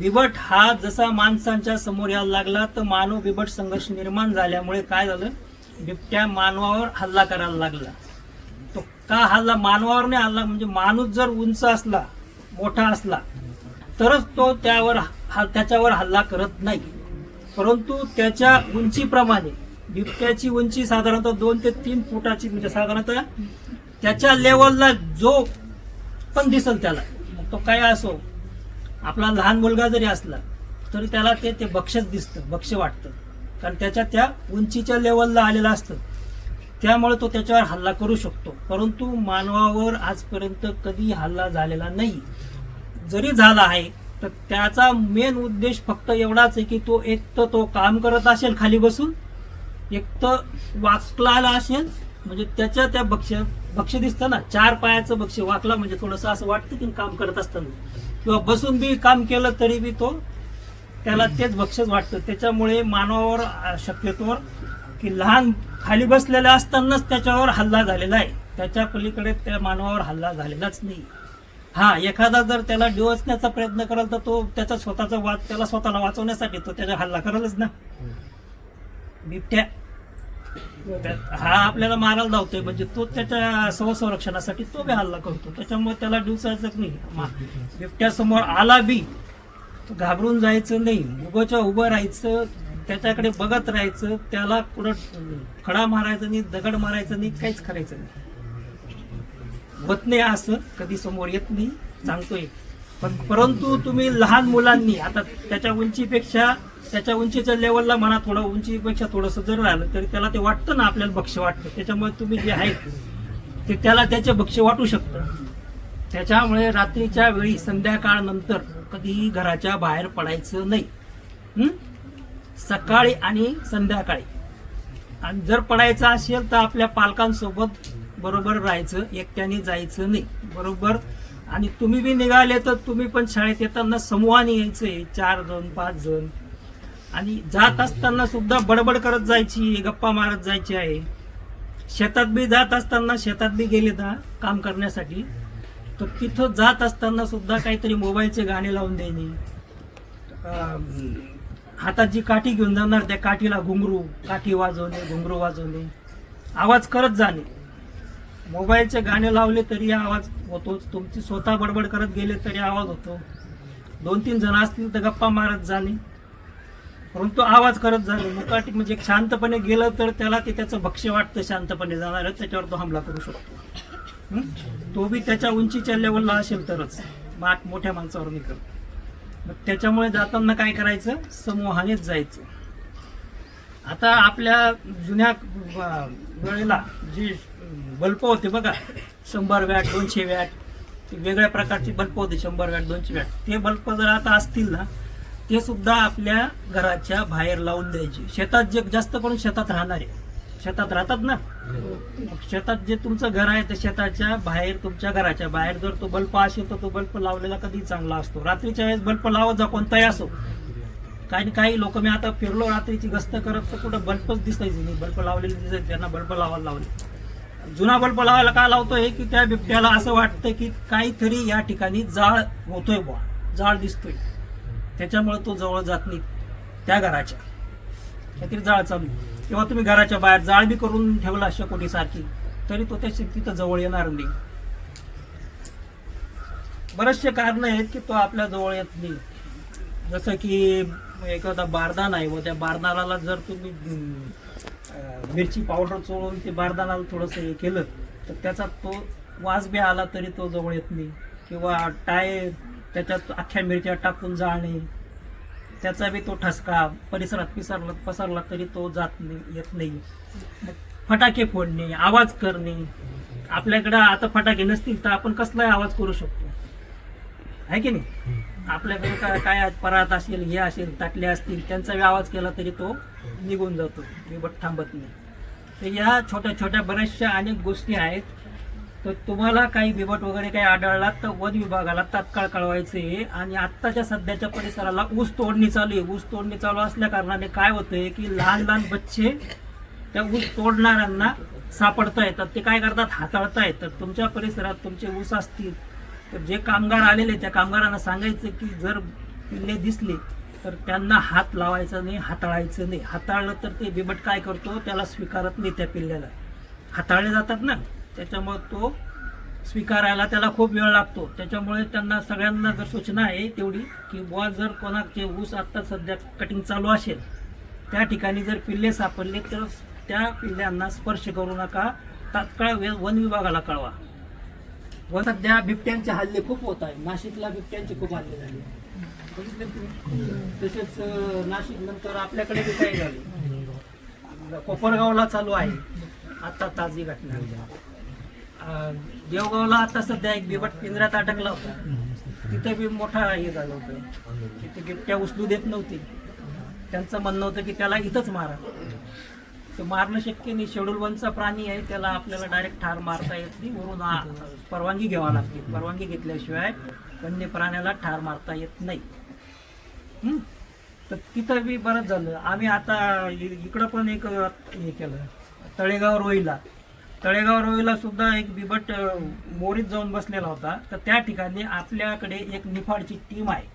बिबट हा जसा माणसांच्या समोर यायला लागला तर मानव बिबट संघर्ष निर्माण झाल्यामुळे काय झालं? बिबट्या मानवावर हल्ला करायला लागला. तो का हल्ला? मानवावर नाही हल्ला म्हणजे माणूस जर उंच असला मोठा असला तरच तो त्यावर हा त्याच्यावर हल्ला करत नाही. परंतु त्याच्या उंचीप्रमाणे बिबट्याची उंची साधारणतः दोन ते तीन फुटाची म्हणजे साधारणतः त्याच्या लेवलला जो पण दिसल त्याला. मग तो काय असो आपला लहान मुलगा जरी असला तरी त्याला ते ते बक्षच दिसतं बक्ष वाटतं. कारण त्याच्या त्या उंचीच्या लेवलला आलेलं असतं. त्यामुळे तो त्याच्यावर हल्ला करू शकतो. परंतु मानवावर आजपर्यंत कधी हल्ला झालेला नाही. जरी झाला आहे तर त्याचा मेन उद्देश फक्त एवढाच आहे की तो एक तर तो काम करत असेल खाली बसून एक तर वाकलाला असेल म्हणजे त्याच्या त्या बक्ष बक्ष दिसतं ना चार पायाचं बक्ष वाकला म्हणजे थोडंसं असं वाटतं की काम करत असताना. किंवा बसून बी काम केलं तरी बी तो त्याला तेच बक्षीस वाटतं. त्याच्यामुळे मानवावर शक्यतोवर की लहान खाली बसलेल्या असतानाच त्याच्यावर हल्ला झालेला आहे. त्याच्या पलीकडे त्या मानवावर हल्ला झालेलाच नाही. हा एखादा जर त्याला डिवचण्याचा प्रयत्न कराल तर तो त्याचा स्वतःचा वाच त्याला स्वतःला वाचवण्यासाठी तो त्याचा हल्ला करलच ना. बिबट्या. हा आपल्याला मारायला धावतोय म्हणजे तो त्याच्या स्वसंरक्षणासाठी तो बी हल्ला करतो. त्याच्यामुळे त्याला डिवचायचं नाही मा- बिबट्यासमोर आला बी तो घाबरून जायचं नाही. उभंच्या उभं राहायचं त्याच्याकडे बघत राहायचं त्याला कुठं खडा मारायचा नाही दगड मारायचं नाही काहीच करायचं नाही. होत नाही असं कधी समोर येत नाही सांगतोय. पण परंतु तुम्ही लहान मुलांनी आता त्याच्या उंचीपेक्षा त्याच्या उंचीच्या लेवलला म्हणा थोडं उंचीपेक्षा थोडंसं जर राहिलं तरी त्याला ते वाटतं ना आपल्याला भक्ष्य वाटतं. त्याच्यामुळे तुम्ही जे आहेत ते त्याला त्याचे भक्ष्य वाटू शकतं. त्याच्यामुळे रात्रीच्या वेळी संध्याकाळ नंतर कधीही घराच्या बाहेर पडायचं नाही. सकाळी आणि संध्याकाळी. आणि जर पडायचं असेल तर आपल्या पालकांसोबत बरोबर राहायचं एकट्याने जायचं नाही. बरोबर? आणि तुम्ही बी निघाले तर तुम्ही पण शाळेत येताना समूहाने यायचं आहे. चार जण पाच जण. आणि जात असताना सुद्धा बडबड करत जायची गप्पा मारत जायची आहे. शेतात बी जात असताना शेतात बी गेले ना काम करण्यासाठी तर तिथं जात असताना सुद्धा काहीतरी मोबाईलचे गाणे लावून देणे. हातात जी काठी घेऊन जाणार त्या काठीला घुंगरू काठी वाजवणे घुंगरू वाजवणे आवाज करत जाणे. मोबाईलचे गाणे लावले तरी आवाज होतोच तुमची स्वतः बडबड करत गेले तरी आवाज होतो. दोन तीन जण असतील तर गप्पा मारत जाणे. परंतु आवाज करत जाणे मुकाटी म्हणजे शांतपणे गेलं तर त्याला ते त्याचं भक्ष्य वाटतं शांतपणे जाणार त्याच्यावर तो हमला करू शकतो. तो बी त्याच्या उंचीच्या लेवलला असेल तरच. माठ मोठ्या माणसावर नाही मग त्याच्यामुळे जाताना काय करायचं? समूहानेच जायचं. आता आपल्या जुन्या वेळेला जे बल्प होते बघा शंभर वॅट दोनशे वॅट वेगळ्या प्रकारची बल्प होते शंभर वॅट दोनशे वॅट. ते बल्ब जर आता असतील ना ते सुद्धा आपल्या घराच्या बाहेर लावून द्यायचे. शेतात जे जास्त करून शेतात राहणारे. शेतात राहतात ना? शेतात जे तुमचं घर आहे ते शेताच्या बाहेर तुमच्या घराच्या बाहेर जर तो बल्ब असेल तर तो बल्ब लावलेला कधी चांगला असतो. रात्रीच्या वेळेस बल्ब लावत जा कोणताही असो. काही काही लोक मी आता फिरलो रात्रीची गस्त करत तर कुठं बल्बच दिसायचे नाही बल्ब लावलेले दिसायचे त्यांना बल्ब लावायला लावले. जुना बल्ब लावायला का लावतोय की त्या बिबट्याला असं वाटतं की काहीतरी या ठिकाणी जाळ होतोय बुवा. जाळ दिसतोय. त्याच्यामुळे तो जवळ जात नाही. त्या घराच्या. काहीतरी जाळ चालू किंवा तुम्ही घराच्या बाहेर जाळ बी करून ठेवला शेकोटी सारखी तरी तो त्या तिथं जवळ येणार नाही. बरेचसे कारण आहेत की तो आपल्या जवळ येत नाही. जसं की एखादा बारदान आहे व त्या बारदानाला जर तुम्ही मिरची पावडर चोळून ते बारदानाला थोडंसं हे केलं तर त्याचा तो वास बी आला तरी तो जवळ येत नाही. किंवा टाय त्याच्यात अख्ख्या मिरच्या टाकून जाळणे त्याचा बी तो ठसका परिसरात पिसरला पसरला तरी तो जात नाही येत नाही. फटाके फोडणे आवाज करणे. आपल्याकडं आता फटाके नसतील तर आपण कसलाही आवाज करू शकतो. आहे की नाही? आपल्याकडे काय काय परात असेल हे असेल ताटले असतील त्यांचा बी आवाज केला तरी तो निघून जातो. बिबट थांबत नाही. तर या छोट्या छोट्या बऱ्याचशा अनेक गोष्टी आहेत. तर तुम्हाला काही बिबट वगैरे काही आढळला तर वन विभागाला तात्काळ कळवायचे. आणि आत्ताच्या सध्याच्या परिसराला ऊस तोडणी चालू आहे. ऊस तोडणी चालू असल्या कारणाने काय होतंय की लहान लहान बच्चे त्या ऊस तोडणाऱ्यांना सापडता येतात ते काय करतात? हाताळतायत. तर तुमच्या परिसरात तुमचे ऊस असतील. तर जे कामगार आलेले त्या कामगारांना सांगायचं की जर पिल्ले दिसले तर त्यांना हात लावायचा नाही हाताळायचं नाही. हाताळलं तर ते बिबट काय करतो? त्याला स्वीकारत नाही त्या पिल्ल्याला. हाताळले जातात ना. त्याच्यामुळे तो स्वीकारायला त्याला खूप वेळ लागतो. त्याच्यामुळे त्यांना सगळ्यांना जर सूचना आहे तेवढी की बुवा जर कोणाचे ऊस आत्ता सध्या कटिंग चालू असेल त्या ठिकाणी जर पिल्ले सापडले तर त्या पिल्ल्यांना स्पर्श करू नका. तात्काळ वे- वन विभागाला कळवा. व सध्या बिबट्यांचे हल्ले खूप होत आहे नाशिकला बिबट्यांचे खूप हल्ले झाले. बघितले तसेच नाशिक नंतर आपल्याकडे बी काही झाले. कोपरगावला चालू आहे. आता ताजी घटना. देवगावला आता सध्या एक बिबट पिंजऱ्यात अटकला होता. तिथे बी मोठा हे झालं होतं. तिथे बिबट्या उचलू देत नव्हती. त्यांचं म्हणणं होतं की त्याला इथंच मारा. ते मारणं शक्य नाही. शेड्यूल वनचा प्राणी आहे. त्याला आपल्याला डायरेक्ट ठार मारता येत नाही. वरून परवानगी घ्यावा लागते. परवानगी घेतल्याशिवाय वन्य प्राण्याला ठार मारता येत नाही. तर तिथं बी बरंच झालं. आम्ही आता इकडं पण एक हे केलं. तळेगाव रोईला तळेगाव रोईला सुद्धा एक बिबट मोरीत जाऊन बसलेला होता. तर त्या ठिकाणी आपल्याकडे एक निफाडची टीम आहे.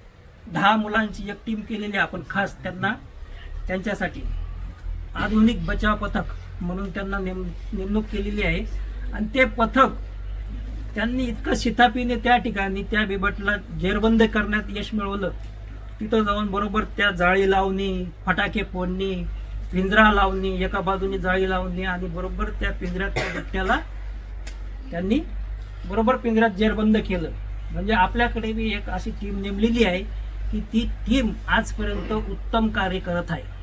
दहा मुलांची एक टीम केलेली आहे आपण खास त्यांना त्यांच्यासाठी. आधुनिक बचाव पथक म्हणून त्यांना नेम नेमणूक केलेली आहे. आणि ते पथक त्यांनी इतकं शितापीने त्या ठिकाणी त्या बिबटला जेरबंद करण्यात यश मिळवलं. तिथं जाऊन बरोबर त्या जाळी लावणी फटाके फोडणे पिंजरा लावणी एका बाजूने जाळी लावणी आणि बरोबर त्या पिंजऱ्याच्या त्या त्यांनी बरोबर पिंजऱ्यात जेरबंद केलं. म्हणजे आपल्याकडे बी एक अशी टीम नेमलेली आहे की ती टीम आजपर्यंत उत्तम कार्य करत आहे.